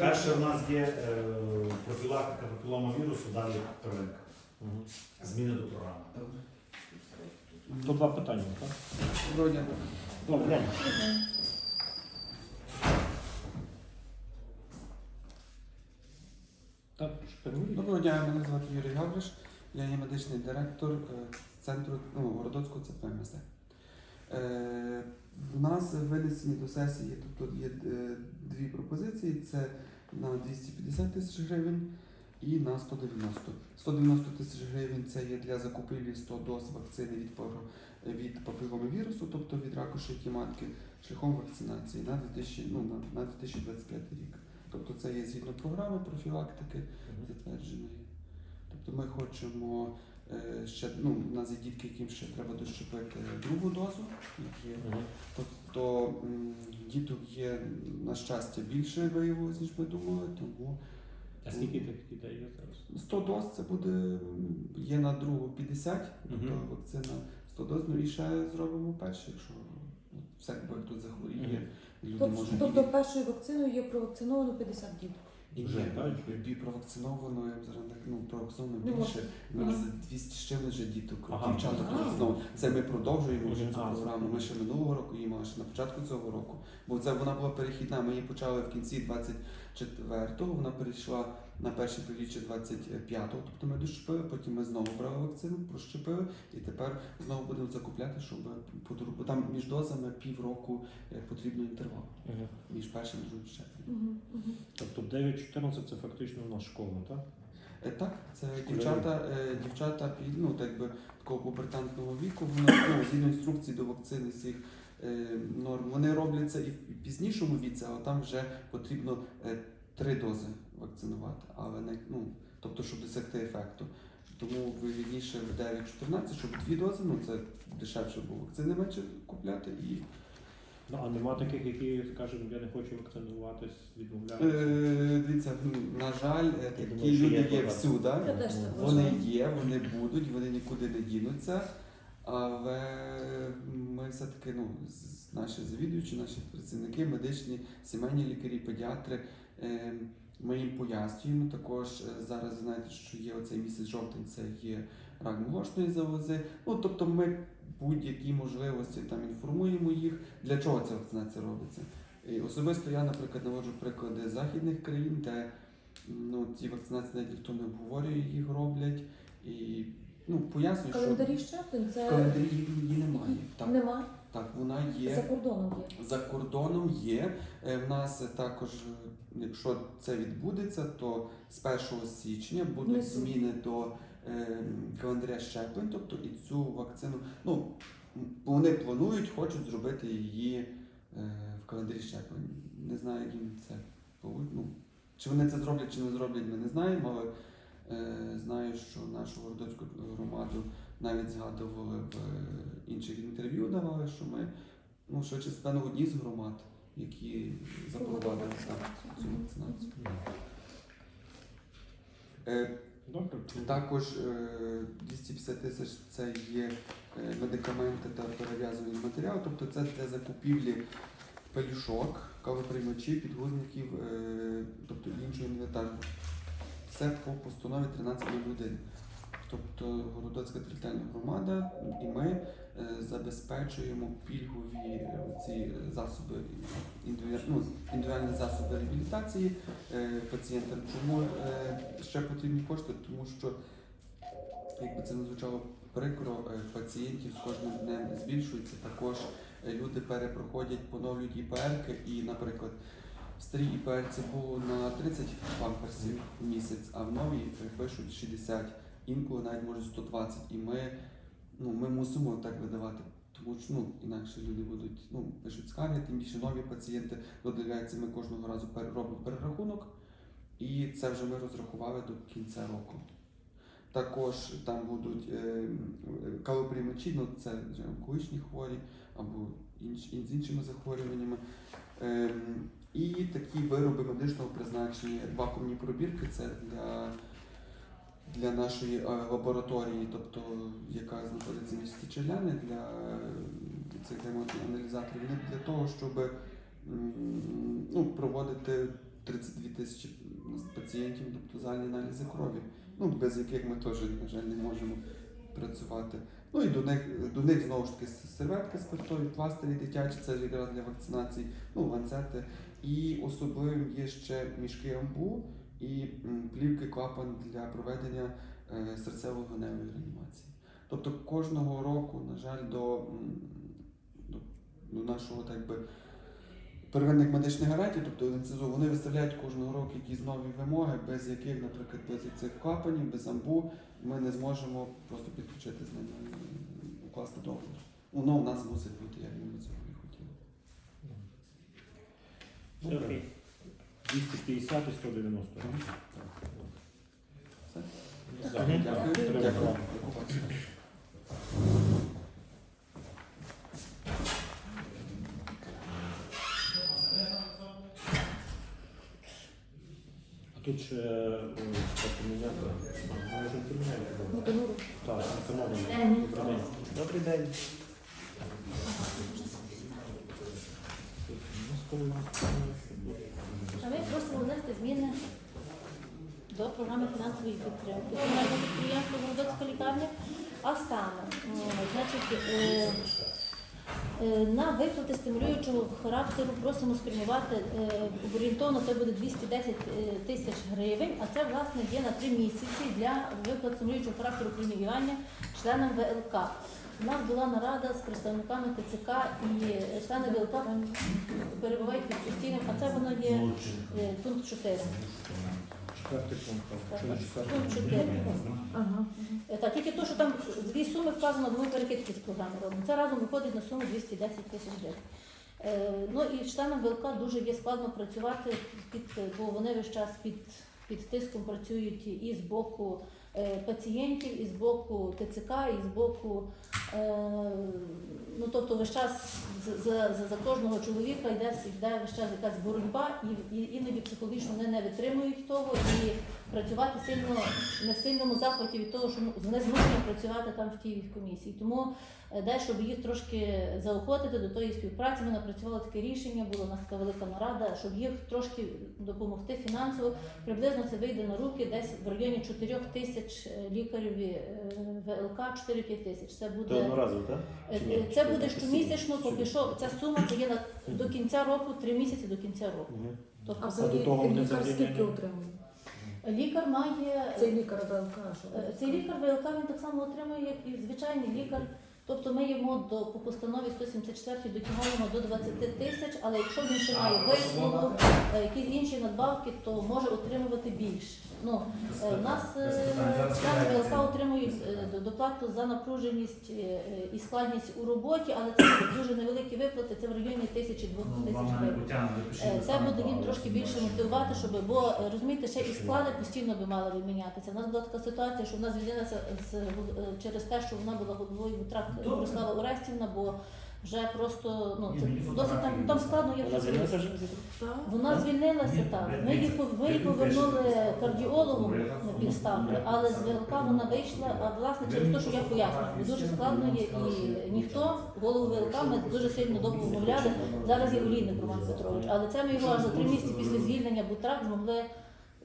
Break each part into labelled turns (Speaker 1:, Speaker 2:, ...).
Speaker 1: Перше в нас є е, профілактика папіломавірусу, далі первинка. Зміни до програми.
Speaker 2: То два питання, так?
Speaker 3: Доброго дня.
Speaker 2: Так.
Speaker 3: Доброго дня, мене звати Юрій Гавриш. Я є медичний директор е, центру ну, Городоцького ЦПМСД. Е, в нас винесені до сесії, тобто є е, дві пропозиції: це на 250 тисяч гривень і на 190. 190 тисяч гривень це є для закупівлі 100 доз вакцини від, від папіломавірусу, тобто від раку шийки матки, шляхом вакцинації на, 2000, ну, на, на 2025 рік. Тобто це є згідно програми профілактики затвердженої. Тобто ми хочемо ще, ну, у нас є дітки, яким ще треба дощепити другу дозу. Є.
Speaker 2: Мгм.
Speaker 3: Тобто діток є, на щастя, більше виявилось, ніж ми думали, тому
Speaker 2: А скільки тих дітей є зараз?
Speaker 3: 100 доз це буде, є на другу 50, тобто
Speaker 2: Мгм.
Speaker 3: вакцина 100 доз, ну і ще зробимо перше, якщо всяк хто захворіє,
Speaker 2: Мгм.
Speaker 3: люди
Speaker 4: Тобто,
Speaker 3: можуть
Speaker 4: тобто першою вакциною є провакциновано 50 діток.
Speaker 2: Вже, так?
Speaker 3: і провакциновано, я б зараз так, ну, провакциновано
Speaker 4: Ну,
Speaker 3: більше. ну. нас
Speaker 4: Ага.
Speaker 3: 200 з чимось вже діток,
Speaker 2: Ага.
Speaker 3: дівчаток
Speaker 4: Ага.
Speaker 3: провакциновано. Це ми продовжуємо вже цю
Speaker 2: А,
Speaker 3: програму. Ми ще минулого року її мали, ще на початку цього року. Бо це вона була перехідна. Ми її почали в кінці 24-го, вона перейшла на перше півріччя 25-го. Тобто ми дощепили, потім ми знову брали вакцину, прощепили, і тепер знову будемо закупляти, щоб бо там між дозами півроку е, потрібно інтервал
Speaker 2: Мгм.
Speaker 3: між першим і другим щепленням.
Speaker 4: Угу, угу.
Speaker 2: Тобто 9-14 це фактично у нас школа, так?
Speaker 3: Е, Так, це
Speaker 2: Школярі.
Speaker 3: дівчата, е, дівчата ну так би такого пубертантного віку. Вони ну, згідно інструкцій до вакцини всіх норм. Вони роблять це і в пізнішому віці, але там вже потрібно три дози вакцинувати, але не ну, тобто, щоб досягти ефекту. Тому вигідніше в 9-14, щоб дві дози, ну це дешевше, бо вакцини менше купляти і
Speaker 2: Ну, а нема таких, які скажуть, я не хочу вакцинуватись, відмовляються.
Speaker 3: е, дивіться, ну, на жаль, е,
Speaker 2: Я
Speaker 3: такі
Speaker 2: думаю, що є
Speaker 3: люди є всюди. Вони є, вони будуть, вони нікуди не дінуться. Але ми все-таки, ну, наші завідуючі, наші працівники, медичні, сімейні лікарі, педіатри, ми їм пояснюємо. Також е, зараз знаєте, що є оцей місяць жовтень, це є рак молочної залози. Ну, тобто ми будь-які можливості там інформуємо їх, для чого ця вакцинація робиться. І особисто я, наприклад, наводжу приклади західних країн, де ну, ці вакцинації навіть ніхто не обговорює, їх роблять. І ну, пояснюю, що
Speaker 4: Календарі щеплень
Speaker 3: в календарі її немає. Так,
Speaker 4: нема.
Speaker 3: так, вона
Speaker 4: За кордоном є.
Speaker 3: За кордоном є. Е, В нас також, е, якщо це відбудеться, то з 1 січня будуть
Speaker 4: Внесуть.
Speaker 3: зміни до е, календаря щеплень, тобто і цю вакцину. Ну, вони планують, хочуть зробити її е, в календарі щеплень. Не знаю, як їм це ну, Чи вони це зроблять, чи не зроблять, ми не знаємо, але е, знаю, що нашу городоцьку громаду навіть згадували в е, інших інтерв'ю, давали, що ми ну, швидше станемо одні з громад, які запровадили цю вакцинацію. Е,
Speaker 2: Добре.
Speaker 3: також е, 250 тисяч це є е, медикаменти та перев'язуваний матеріал, тобто це для закупівлі пелюшок, кавоприймачів, підгузників, е, тобто іншого інвентарю. Це по постанові 1301. Тобто Городоцька територіальна громада і ми е, забезпечуємо пільгові е, ці засоби ну, індивідуальні засоби реабілітації е, пацієнтам. Чому ще потрібні кошти? Тому що, якби це не звучало прикро, пацієнтів з кожним днем збільшується. Також люди перепроходять, поновлюють ІПР, і, наприклад, в старій ІПР це було на 30 памперсів в місяць, а в новій пишуть 60, інколи навіть може 120. І ми, ну, ми мусимо так видавати. Тому що ну, інакше люди будуть ну, пишуть скарги, тим більше нові пацієнти додивляються, ми кожного разу робимо перерахунок, і це вже ми розрахували до кінця року. Також там будуть е, калоприймачі, ну це вже онкологічні хворі або інш, і з іншими захворюваннями. Ем, і такі вироби медичного призначення, вакуумні пробірки це для, для нашої е, лабораторії, тобто яка знаходиться в місті Челяни, для е, цих аналізаторів, вони для того, щоб ну, проводити 32 тисячі пацієнтів, тобто загальні аналізи крові, ну, без яких ми теж, на жаль, не можемо працювати. Ну і до них, до них знову ж таки серветки спиртові, пластирі дитячі, це якраз для вакцинації, ну, ланцети. І особливим є ще мішки амбу і плівки клапан для проведення е, серцево-легеневої реанімації. Тобто кожного року, на жаль, до, до, нашого так би, первинних медичних гарантій, тобто НСЗУ, вони виставляють кожного року якісь нові вимоги, без яких, наприклад, без цих клапанів, без амбу, ми не зможемо просто підключити з ними, укласти договір. Воно в нас мусить бути, як ми цього не хотіли.
Speaker 2: Окей. 250 і 190.
Speaker 3: Все? Дякую.
Speaker 2: Дякую.
Speaker 3: Дякую.
Speaker 2: А тут ще е, так поміняти. Поміняли.
Speaker 4: Ну,
Speaker 2: Так. Добрий день. Добрий день.
Speaker 5: Ми просимо внести зміни до програми фінансової підтримки комунального підприємства Городоцька лікарня. А саме, значить, е, е, на виплати стимулюючого характеру просимо спрямувати е, орієнтовно це буде 210 е, тисяч гривень, а це власне є на три місяці для виплат стимулюючого характеру преміювання членам ВЛК. У нас була нарада з представниками ТЦК і члени ВЛК перебувають під постійним, а це воно є е, пункт 4.
Speaker 2: Четвертий пункт.
Speaker 5: Так,
Speaker 2: Що четвертий?
Speaker 5: Пункт 4.
Speaker 4: Ага.
Speaker 5: Е, Так, тільки то, що там дві суми вказано, бо ми перекидки з програми робимо. Це разом виходить на суму 210 тисяч гривень. Е, ну і членам ВЛК дуже є складно працювати, під, бо вони весь час під, під тиском працюють і з боку е, пацієнтів, і з боку ТЦК, і з боку. Е, ну, тобто весь час за, за, за, кожного чоловіка йде, йде весь час якась боротьба, і, і іноді психологічно вони не витримують того і працювати сильно на сильному захваті від того, що ну, вони змушені працювати там в тій комісії. Тому е, дай, щоб їх трошки заохотити до тої співпраці, ми напрацювали таке рішення, була у нас така велика нарада, щоб їх трошки допомогти фінансово. Приблизно це вийде на руки десь в районі 4 тисяч е, лікарів е, ВЛК, 4-5 тисяч. Це буде
Speaker 2: одноразово, так?
Speaker 5: е,
Speaker 2: Чи ні?
Speaker 5: е, це буде щомісячно, поки що ця сума це є на до кінця року, 3 місяці до кінця року.
Speaker 2: Мгм.
Speaker 5: Тобто
Speaker 4: А
Speaker 2: до
Speaker 4: взагалі
Speaker 2: того вони
Speaker 4: лікар
Speaker 2: взагалі
Speaker 4: скільки
Speaker 2: не-
Speaker 4: отримує?
Speaker 5: лікар має
Speaker 4: Цей лікар ВЛК, що?
Speaker 5: Е, Цей лікар ВЛК він так само отримує, як і звичайний лікар. Тобто ми йому до по постанові 174 дотягаємо до 20 тисяч, але якщо він ще має е, якісь інші надбавки, то може отримувати більше. Ну, е, у нас ВЛК отримують е, до- доплату за напруженість е, е, і складність у роботі, але це дуже невеликі виплати, це в районі тисячі двох
Speaker 1: Ну,
Speaker 5: тисяч гривень. Е, Це буде їм трошки більше мотивувати, щоб бо е, розумієте, ще і склади постійно би мали би мінятися. У нас була така ситуація, що в нас з е, через те, що вона була головою Бутрак
Speaker 1: Добре.
Speaker 5: Борислава Орестівна, бо вже просто ну це досить там, там складно є
Speaker 2: Вона звільнилася вже?
Speaker 5: Вона звільнилася так. Ми її пов- ми її повернули кардіологу на підставки, але з ВЛК вона вийшла. А власне через те, що я пояснюю, дуже складно є і ніхто. голову ВЛК ми дуже сильно довго вмовляли. Зараз є олійник Роман Петрович, але це ми його аж за три місяці після звільнення Бутрак змогли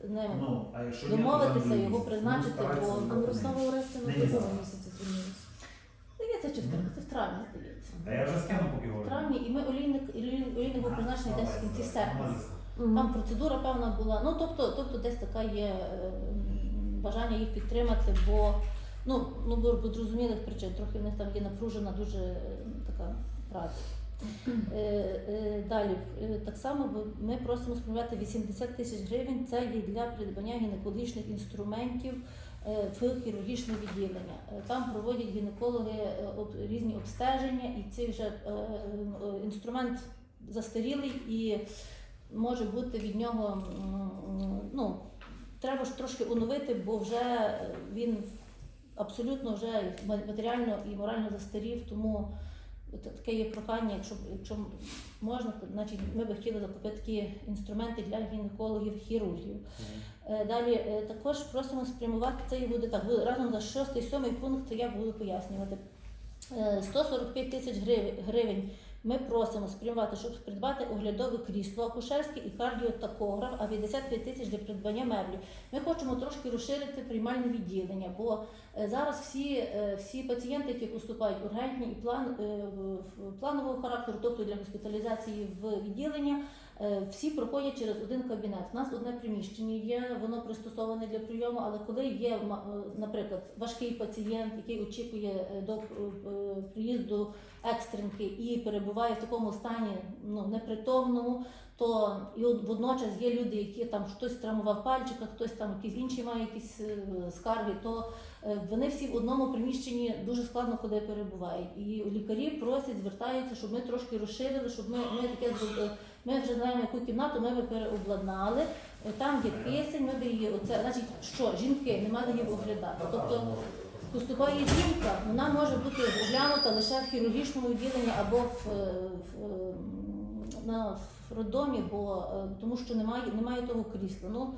Speaker 5: не
Speaker 1: Ну, а якщо
Speaker 5: домовитися, його призначити,
Speaker 1: Ну,
Speaker 5: бо-
Speaker 4: Мирослава Орестівна
Speaker 1: Не
Speaker 4: в місяці звільнилася?
Speaker 5: Здається, чи в травні, це в травні здається.
Speaker 1: Та я вже скину, поки
Speaker 5: В
Speaker 1: говорю.
Speaker 5: травні, і ми олійник олійник олійник був призначений десь в кінці серпня. Там процедура певна була. Ну тобто, тобто десь така є е, бажання їх підтримати, бо ну, ну бо бо зрозумілих причин, трохи в них там є напружена дуже е, така праця. Е, е, Далі е, так само ми просимо спрямувати 80 тисяч гривень. Це є для придбання гінекологічних інструментів в хірургічне відділення. Е, Там проводять гінекологи е, різні обстеження, і цей вже е, е, інструмент застарілий і може бути від нього ну, треба ж трошки оновити, бо вже він абсолютно вже матеріально і морально застарів, тому таке є прохання, якщо, якщо можна, то значить ми би хотіли закупити такі інструменти для гінекологів, хірургів. Е, Далі е, також просимо спрямувати це і буде так. Разом за шостий, сьомий пункт я буду пояснювати. Е, 145 тисяч гривень, гривень Ми просимо спрямувати, щоб придбати оглядове крісло акушерське і кардіотакограф, а 55 тисяч для придбання меблів. Ми хочемо трошки розширити приймальне відділення, бо е, зараз всі, е, всі пацієнти, які поступають ургентні і план, е, планового характеру, тобто для госпіталізації в відділення, всі проходять через один кабінет. У нас одне приміщення є, воно пристосоване для прийому, але коли є, е, наприклад, важкий пацієнт, який очікує е, до е, е, приїзду екстренки і перебуває в такому стані ну, непритомному, то і водночас є люди, які там хтось травмував пальчика, хтось там якісь інші має якісь е, скарги, то е, вони всі в одному приміщенні дуже складно куди перебувають. І лікарі просять, звертаються, щоб ми трошки розширили, щоб ми, ми таке е, ми вже знаємо, яку кімнату ми би переобладнали. Е, Там є кисень, ми би її оце, значить, що жінки не мали її оглядати. Тобто поступає жінка, вона може бути оглянута лише в хірургічному відділенні або в, е, в, е, на в роддомі, бо е, тому що немає, немає того крісла. Ну, е,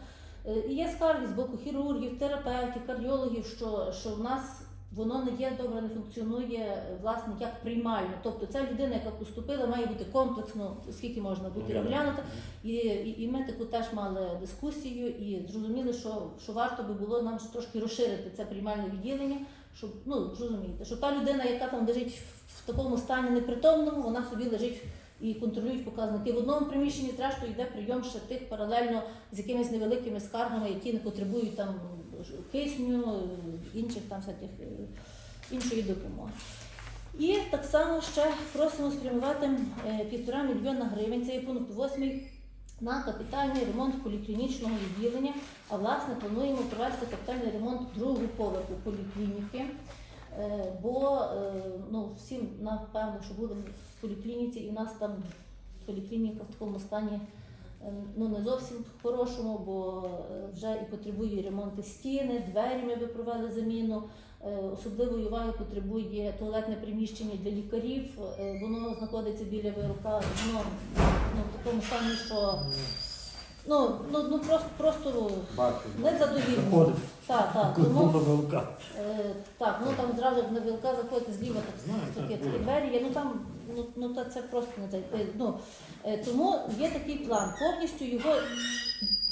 Speaker 5: і є скарги з боку хірургів, терапевтів, кардіологів, що, що в нас воно не є добре, не функціонує е, власне як приймально. Тобто ця людина, яка поступила, має бути комплексно, скільки можна бути оглянута. І, і, і ми таку теж мали дискусію і зрозуміли, що, що варто би було нам трошки розширити це приймальне відділення, щоб ну зрозумієте, що та людина, яка там лежить в такому стані непритомному, вона собі лежить і контролюють показники в одному приміщенні. Зрештою йде прийом ще тих паралельно з якимись невеликими скаргами, які не потребують там кисню, інших там всяких е, іншої допомоги. І так само ще просимо спрямувати е, півтора мільйона гривень. Це є пункт 8 на капітальний ремонт поліклінічного відділення. А власне плануємо провести капітальний ремонт другого поверху поліклініки. Е, Бо е, ну, всім напевно, що були в поліклініці, і в нас там поліклініка в такому стані е, ну, не зовсім хорошому, бо вже і потребує ремонту стіни, двері ми би провели заміну. Особливої уваги потребує туалетне приміщення для лікарів. Воно знаходиться біля ВЛК, воно ну, в такому стані, що ну, ну, ну просто, просто
Speaker 3: Бачу.
Speaker 5: незадовільно. Так, так. Тому. Е, так, ну там зразу на вилка заходити зліва так, такі двері є. Ну там ну, ну та це просто не так. Е, Ну, е, тому є такий план повністю його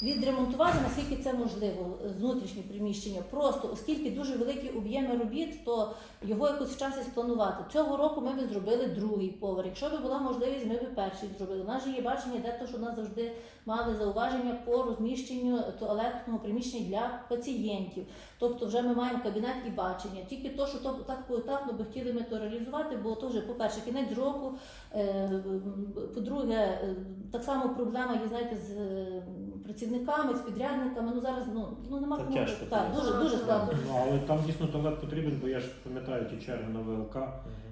Speaker 5: відремонтувати, наскільки це можливо, внутрішнє приміщення. Просто оскільки дуже великі об'єми робіт, то його якось в часі спланувати. Цього року ми би зробили другий поверх. Якщо б була можливість, ми б перший зробили. У нас же є бачення, де то, що нас завжди мали зауваження по розміщенню туалетного приміщення для пацієнтів. Тобто вже ми маємо кабінет і бачення. Тільки то, що то так поетапно би хотіли ми то реалізувати, бо то вже, по-перше, кінець року. е, По-друге, е, так само проблема є, знаєте, з е, працівниками, з підрядниками. Ну зараз ну, ну нема кому.
Speaker 2: тяжко
Speaker 5: Так,
Speaker 2: це.
Speaker 5: дуже дуже складно.
Speaker 2: Ну, але там дійсно туалет потрібен, бо я ж пам'ятаю ті черги на ВЛК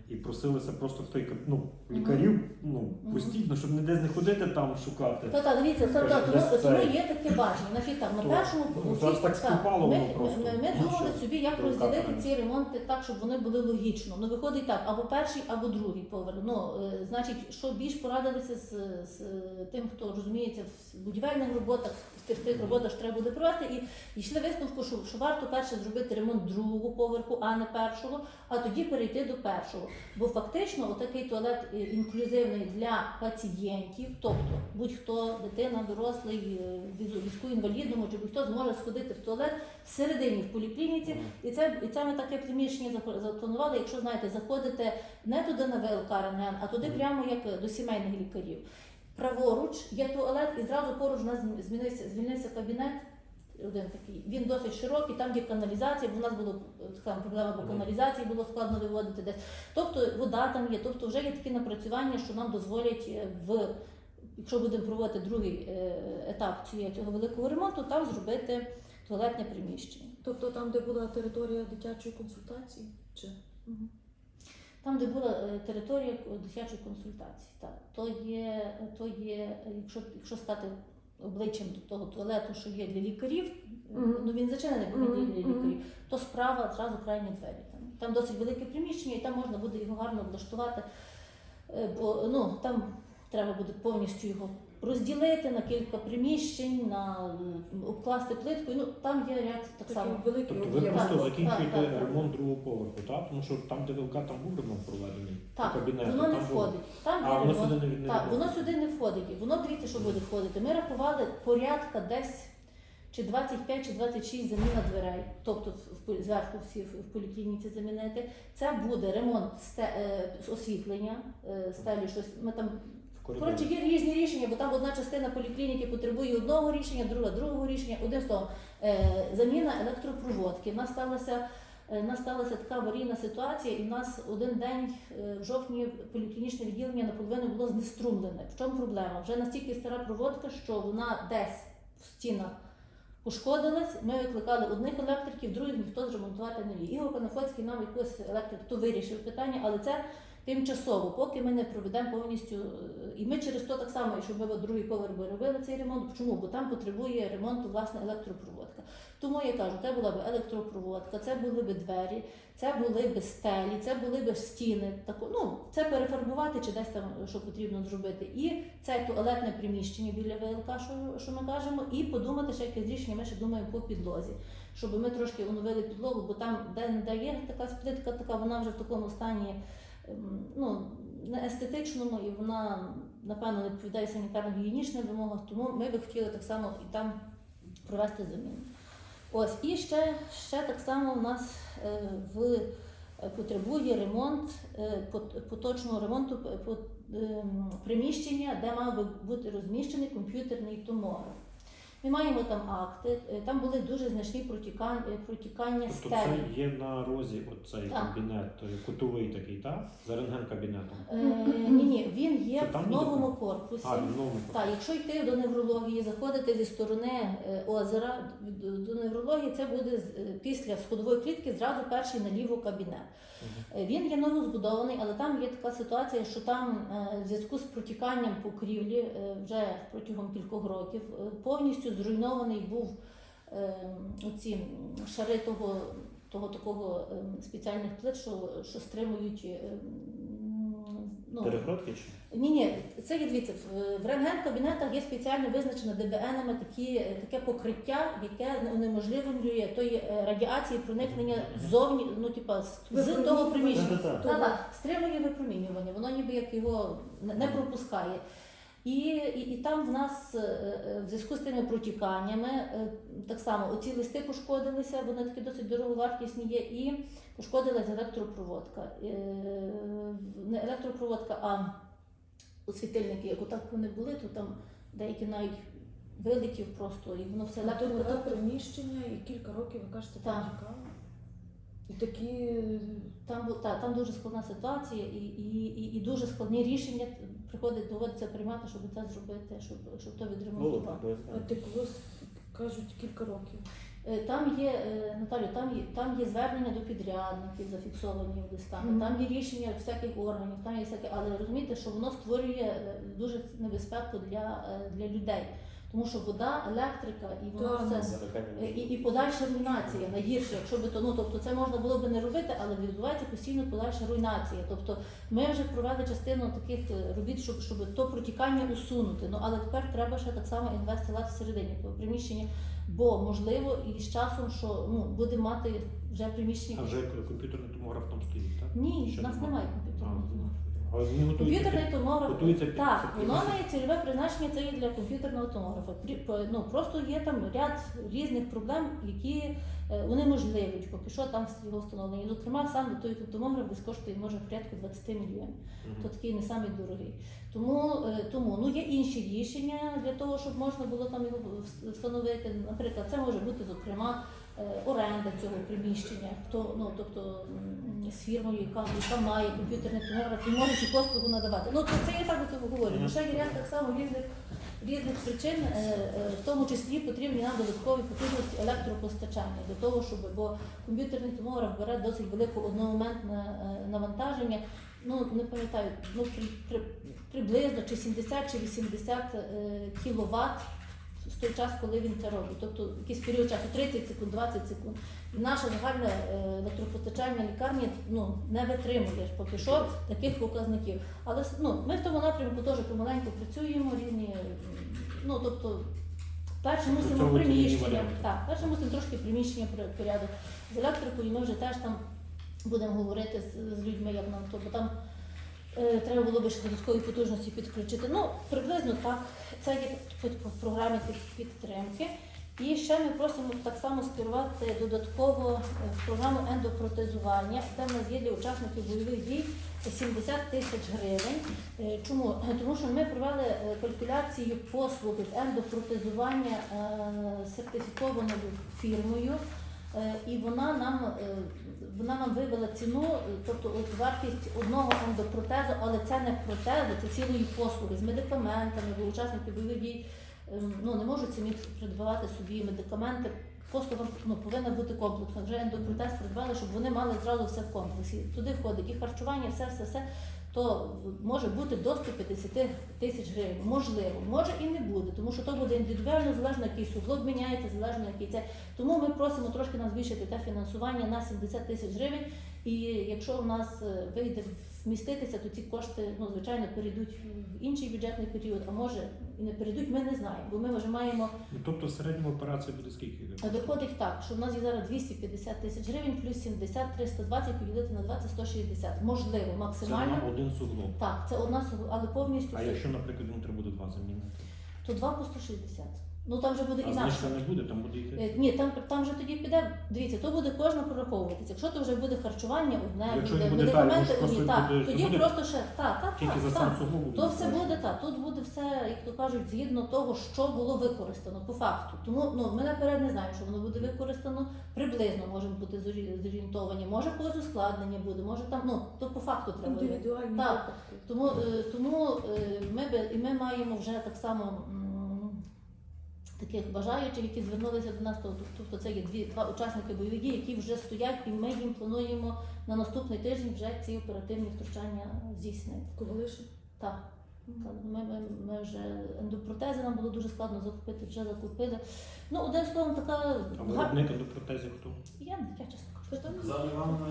Speaker 2: і просилися просто в той ну, лікарів ну, постійно, щоб ніде не ходити там шукати.
Speaker 5: Та так, дивіться, це так, тому, тому є таке бачення. Значить так, на першому
Speaker 2: ну,
Speaker 5: усі-
Speaker 2: зараз так співпало
Speaker 5: ми,
Speaker 2: просто.
Speaker 5: ми, ми
Speaker 2: Ну,
Speaker 5: думали собі, як розділити ці ремонти так, щоб вони були логічно. Ну виходить так, або перший, або другий поверх. Ну е, значить, що більш порадилися з, з е, тим, хто розуміється в будівельних роботах, в тих, тих роботах, що треба буде провести, і йшли висновку, що, що варто перше зробити ремонт другого поверху, а не першого, а тоді перейти до першого. Бо фактично, отакий туалет е, інклюзивний для пацієнтів, тобто будь-хто, дитина, дорослий, е, візку інвалідному, чи будь-хто зможе сходити в туалет всередині в поліклініці. І це, і це ми таке приміщення запланували. Якщо знаєте, заходите не туди на ВЛК рентген, а туди прямо як до сімейних лікарів. Праворуч є туалет, і зразу поруч у нас змінився, звільнився кабінет. Один такий. Він досить широкий, там є каналізація, бо в нас було е, там проблема по каналізації, було складно виводити десь. Тобто вода там є, тобто вже є такі напрацювання, що нам дозволять е, в якщо будемо проводити другий е, етап цього великого ремонту, там зробити туалетне приміщення.
Speaker 4: Тобто там, де була територія дитячої консультації? Чи?
Speaker 5: Там, де була е, територія дитячої консультації, так то є, то є, якщо, якщо стати обличчям до того туалету, що є для лікарів,
Speaker 4: mm-hmm.
Speaker 5: ну він зачинений, є для лікарів, то справа зразу крайні двері. Там, там досить велике приміщення, і там можна буде його гарно облаштувати, е, бо ну там треба буде повністю його розділити на кілька приміщень, на обкласти плиткою. Ну там є ряд так само.
Speaker 4: Такий великий
Speaker 2: Тобто ви
Speaker 4: об'єм.
Speaker 2: просто
Speaker 5: Так,
Speaker 2: закінчуєте
Speaker 5: так, так.
Speaker 2: ремонт другого поверху, так? Тому що там, де ВЛК, там був ремонт проведений.
Speaker 5: Так,
Speaker 2: кабінету,
Speaker 5: воно не
Speaker 2: там було.
Speaker 5: входить. Там
Speaker 2: А
Speaker 5: є
Speaker 2: воно
Speaker 5: ремонт.
Speaker 2: сюди не від- не
Speaker 5: Так, воно сюди не входить. І Воно дивіться, що буде входити. Ми рахували порядка десь чи 25 чи 26 заміна дверей, тобто в- в полі- зверху всі в в поліклініці замінити. Це буде ремонт сте- е, освітлення, е, стелі, щось. Ми там
Speaker 2: коридорі.
Speaker 5: Коротше, є різні рішення, бо там одна частина поліклініки потребує одного рішення, друга другого рішення. Одним словом, е, заміна електропроводки. У нас сталася, е, в нас сталася така аварійна ситуація, і в нас один день е, в жовтні поліклінічне відділення наполовину було знеструмлене. В чому проблема? Вже настільки стара проводка, що вона десь в стінах. Пошкодилась, ми викликали одних електриків, других ніхто зремонтувати не міг. Ігор Панафоцький нам якось електрик то вирішив питання, але це тимчасово, поки ми не проведемо повністю. е, І ми через то так само, щоб ми другий поверх би робили цей ремонт. Чому? Бо там потребує ремонту власне електропроводка. Тому я кажу, це була б електропроводка, це були б двері, це були б стелі, це були б стіни. Тако, ну, це перефарбувати чи десь там що потрібно зробити. І це туалетне приміщення біля ВЛК, що, що ми кажемо, і подумати ще якесь рішення. Ми ще думаємо по підлозі, щоб ми трошки оновили підлогу, бо там, де не дає така сплитка, така вона вже в такому стані. Ем, Ну, не естетичному, і вона, напевно, не відповідає санітарно-гігієнічним вимогам, тому ми би хотіли так само і там провести заміну. Ось, і ще, ще так само у нас е, в, е, потребує ремонт, е, поточного ремонту ем, приміщення, де мав би бути розміщений комп'ютерний томограф. Ми маємо там акти, е, там були дуже значні протікання, протікання
Speaker 2: Тобто
Speaker 5: стелі.
Speaker 2: це є на розі оцей
Speaker 5: Так.
Speaker 2: кабінет, е, кутовий такий, так? За рентген-кабінетом.
Speaker 5: Е, ні, ні, він є
Speaker 2: Це
Speaker 5: в
Speaker 2: буде?
Speaker 5: новому корпусі.
Speaker 2: А, в новому.
Speaker 5: Так, якщо йти до неврології, заходити зі сторони е, озера до- неврології, це буде е, після сходової клітки зразу перший наліво кабінет. Е, Він є новозбудований, але там є така ситуація, що там е, в зв'язку з протіканням покрівлі е, вже протягом кількох років е, повністю зруйнований був е, оці шари того, того такого е, спеціальних плит, що, що стримують. е, Ну,
Speaker 2: Перегородки чи?
Speaker 5: ні, ні, це є дивіться, в- рентген-кабінетах є спеціально визначено ДБНами такі, таке покриття, яке унеможливлює тої радіації проникнення ззовні, ну типа з, того приміщення. Так, так, стримує випромінювання, воно ніби як його не пропускає. І, і, і там в нас е, е, в зв'язку з тими протіканнями е, так само оці листи пошкодилися, вони такі досить дороговартісні є, і пошкодилась електропроводка. Не електропроводка, а світильники, як отак вони були, то там деякі навіть вилетів просто, і воно все
Speaker 4: Тобто
Speaker 5: електро...
Speaker 4: це приміщення і кілька років, ви кажете,
Speaker 5: Так.
Speaker 4: І такі
Speaker 5: Там, та, там дуже складна ситуація і, і, і, і дуже складні рішення приходить, доводиться приймати, щоб це зробити, щоб, щоб то відремонтувати.
Speaker 4: текло, кажуть, кілька років.
Speaker 5: Е, Там є, е, Наталю, там є, там є звернення до підрядників, зафіксовані в листах,
Speaker 4: Мгм.
Speaker 5: там є рішення всяких органів, там є всяке, але розумієте, що воно створює е, дуже небезпеку для, для людей. Тому що вода, електрика і воно
Speaker 4: Так.
Speaker 5: все і, і подальша руйнація найгірше, якщо би то ну тобто це можна було би не робити, але відбувається постійно подальша руйнація. Тобто ми вже провели частину таких е, робіт, щоб, щоб то протікання усунути. Ну але тепер треба ще так само інвестувати всередині того приміщення, бо можливо і з часом, що ну буде мати вже приміщення.
Speaker 2: А вже комп'ютерний томограф там стоїть, так?
Speaker 5: Ні,
Speaker 2: Ще
Speaker 5: в нас немає комп'ютерного. томографа. Комп'ютерний томограф
Speaker 2: готується під-
Speaker 5: так,
Speaker 2: під-
Speaker 5: воно має цільове призначення, це є для комп'ютерного томографа. Прі- Ну просто є там ряд різних проблем, які е, унеможливлюють поки що там його встановлення. Зокрема, сам той томограф десь коштує може порядку 20 мільйонів.
Speaker 2: Мгм.
Speaker 5: То такий не самий дорогий. Тому, е, тому ну є інші рішення для того, щоб можна було там його вс- встановити. Наприклад, це може бути зокрема оренда цього приміщення, хто ну тобто з фірмою, яка, яка має комп'ютерний томограф і може цю послугу надавати. Ну це я так цього говорю. Ще є ряд так само різних різних причин, е, е, в тому числі потрібні нам додаткові потужності електропостачання для того, щоб бо комп'ютерний томограф бере досить велике одномоментне е, навантаження. Ну не пам'ятаю, ну при, при, приблизно чи 70 чи 80 е, кіловат в той час, коли він це робить. Тобто якийсь період часу 30 секунд, 20 секунд. І наша загальна е, електропостачальна лікарня ну, не витримує поки що таких показників. Але ну, ми в тому напрямку теж помаленьку працюємо, різні, ну тобто. Перше мусимо
Speaker 2: Допрацьовують
Speaker 5: приміщення, так, перше мусимо трошки приміщення при- порядок з електрикою, ми вже теж там будемо говорити з, з людьми, як нам то, бо там треба було би ще додаткові потужності підключити. Ну, приблизно так. Це є по, програмі підтримки. І ще ми просимо так само скерувати додатково е, в програму ендопротезування, де в нас є для учасників бойових дій 70 тисяч гривень. Е, Чому? Е, Тому що ми провели е, калькуляцію послуги з ендопротезування е, сертифікованою фірмою. Е, І вона нам е, вона нам вивела ціну, тобто от вартість одного ендопротезу, але це не протези, це цілої послуги з медикаментами, бо учасники бойових дій ем, ну, не можуть самі придбавати собі медикаменти. Послуга ну, повинна бути комплексна. Вже ендопротез придбали, щоб вони мали зразу все в комплексі. Туди входить і харчування, все, все, все. То може бути до 150 тисяч гривень. Можливо, може і не буде, тому що то буде індивідуально, залежно який суглоб міняється, залежно який це. Тому ми просимо трошки нам збільшити те фінансування на 70 тисяч гривень. І якщо у нас е, вийде вміститися, то ці кошти, ну звичайно, перейдуть в інший бюджетний період, а може і не перейдуть, ми не знаємо, бо ми вже маємо
Speaker 2: Ну, тобто в середньому операція буде скільки?
Speaker 5: Виходить так, що в нас є зараз 250 тисяч гривень, плюс 70, 320 поділити на 20, 160. Можливо,
Speaker 2: Це
Speaker 5: максимально.
Speaker 2: на один суглоб.
Speaker 5: Так, це одна су- але повністю
Speaker 2: А якщо, наприклад, внутрі буде два заміни?
Speaker 5: то 2 по 160. Ну там вже буде
Speaker 2: А
Speaker 5: інакше.
Speaker 2: знижка не буде, там буде йти.
Speaker 5: Е, Ні, там, там вже тоді піде, дивіться, то буде кожна прораховуватися. Якщо то вже буде харчування одне,
Speaker 2: Якщо
Speaker 5: буде
Speaker 2: не буде
Speaker 5: медикаменти
Speaker 2: так,
Speaker 5: одні,
Speaker 2: просто
Speaker 5: так,
Speaker 2: буде-
Speaker 5: тоді
Speaker 2: буде
Speaker 5: просто ще так, так,
Speaker 2: Тільки
Speaker 5: так,
Speaker 2: за
Speaker 5: так.
Speaker 2: сам суглоб буде.
Speaker 5: То все буде так. Тут буде все, як то кажуть, згідно того, що було використано по факту. Тому ну ми наперед не знаємо, що воно буде використано. Приблизно можемо бути зорі- зорієнтовані. Може когось ускладнення буде, може там ну то по факту треба.
Speaker 4: Індивідуальні
Speaker 5: Так.
Speaker 4: випадки.
Speaker 5: Тому, е, тому е, ми би і ми маємо вже так само м, таких бажаючих, які звернулися до нас. Тобто, тобто це є дві два учасники бойових дій, які вже стоять, і ми їм плануємо на наступний тиждень вже ці оперативні втручання здійснити.
Speaker 4: Ковалишин.
Speaker 5: Так. Ми, ми, ми вже ендопротези нам було дуже складно закупити, вже закупили. Ну, одним словом, така
Speaker 2: А виробник до протезів хто?
Speaker 5: Я, я чесно кажу.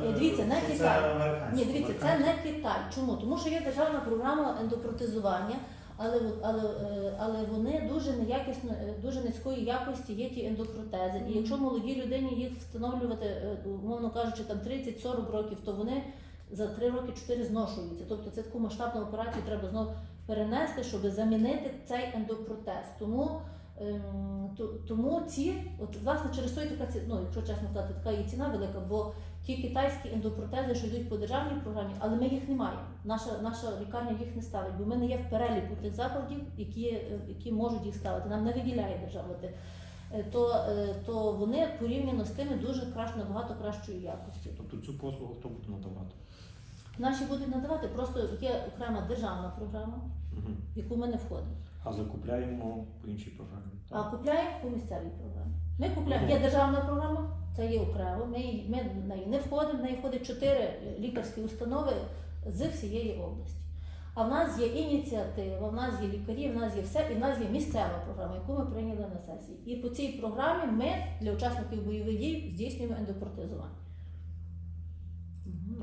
Speaker 5: Е, дивіться, не Китай.
Speaker 1: американські.
Speaker 5: Ні, дивіться, це не Китай. Чому? Тому що є державна програма ендопротезування, але, але, е, але вони дуже неякісно, е, дуже низької якості є ті ендопротези. І якщо молодій людині їх встановлювати, е, умовно кажучи, там 30-40 років, то вони за 3 роки 4 зношуються. Тобто це таку масштабну операцію треба знову перенести, щоб замінити цей ендопротез. Тому Ем, Тому ці, от власне через то і така ну, якщо чесно сказати, така і ціна велика, бо ті китайські ендопротези, що йдуть по державній програмі, але ми їх не маємо. Наша, наша лікарня їх не ставить, бо ми не є в переліку тих закладів, які, е, які можуть їх ставити. Нам не виділяє держава. те. Е, То, е, то вони порівняно з тими дуже кращ, набагато кращої якості.
Speaker 2: Тобто цю послугу хто буде надавати?
Speaker 5: Наші будуть надавати, просто є окрема державна програма, в яку ми не входимо.
Speaker 2: А закупляємо по іншій програмі.
Speaker 5: А купляємо по місцевій програмі. Ми купляємо. Є державна програма, це є окремо. Ми, ми в неї не входимо, в неї входить чотири лікарські установи з всієї області. А в нас є ініціатива, в нас є лікарі, в нас є все, і в нас є місцева програма, яку ми прийняли на сесії. І по цій програмі ми для учасників бойових дій здійснюємо ендопротезування.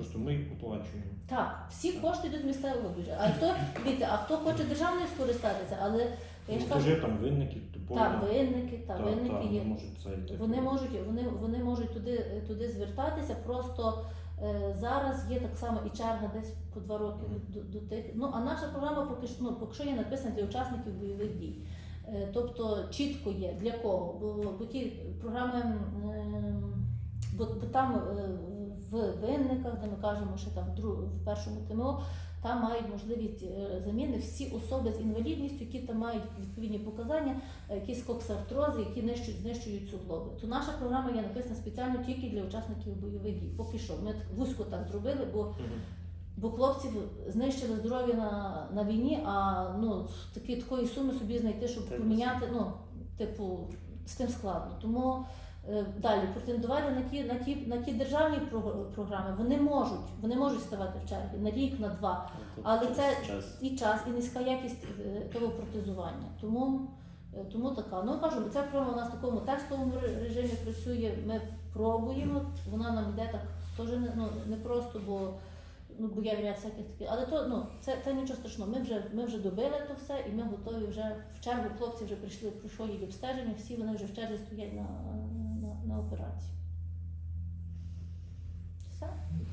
Speaker 5: Мгм.
Speaker 2: Просто ми їх оплачуємо.
Speaker 5: Так, всі кошти йдуть з місцевого бюджету. А хто дивіться, а хто хоче державною скористатися, але я ж кажу,
Speaker 2: Вже там винники, типові.
Speaker 5: так, винники, та
Speaker 2: Та-
Speaker 5: винники
Speaker 2: та,
Speaker 5: є.
Speaker 2: можуть це йти.
Speaker 5: Вони можуть, вони, вони можуть туди, туди звертатися. Просто е, зараз є так само і черга десь по два роки до, до тих. Ну а наша програма поки що ну, поки що є написана для учасників бойових дій. Е, тобто чітко є для кого. Бо, бо ті програми, ем, бо, бо там е, в винниках, де ми кажемо, що там в, першому ТМО. Там мають можливість е, заміни всі особи з інвалідністю, які там мають відповідні показання, е, якісь коксартрози, які нищують, знищують суглоби. То наша програма є написана спеціально тільки для учасників бойових дій. Поки що ми вузько так зробили, бо, бо хлопців знищили здоров'я на, на війні, а ну такі такої суми собі знайти, щоб поміняти, ну типу з тим складно. Тому далі претендувати на ті на ті на ті державні про- програми вони можуть, вони можуть ставати в черги на рік, на два. Але це час. і час, і низька якість е, того протезування. Тому Е, Тому така. Ну кажу, ця програма у нас в такому тестовому режимі працює. Ми пробуємо. Вона нам йде так теж не, ну, не просто, бо ну бо є ряд всяких таких. Але то ну це, це нічого страшного. Ми вже ми вже добили то все, і ми готові вже в чергу. Хлопці вже прийшли, пройшло їх обстеження. Всі вони вже в черзі стоять на, на, операцію. Все.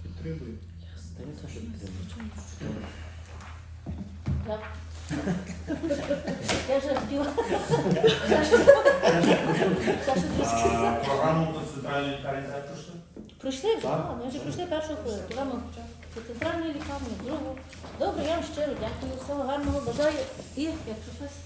Speaker 2: Підтримую.
Speaker 5: Я, я вже хотіла. Я трошки
Speaker 1: програму по центральній лікарні теж пройшли?
Speaker 5: Пройшли вже,
Speaker 1: Так.
Speaker 5: так, ми вже пройшли першу хвилину. Програма почала. Це центральної лікарні, другу. Добре, я вам щиро дякую. Всього гарного бажаю. І якщо щось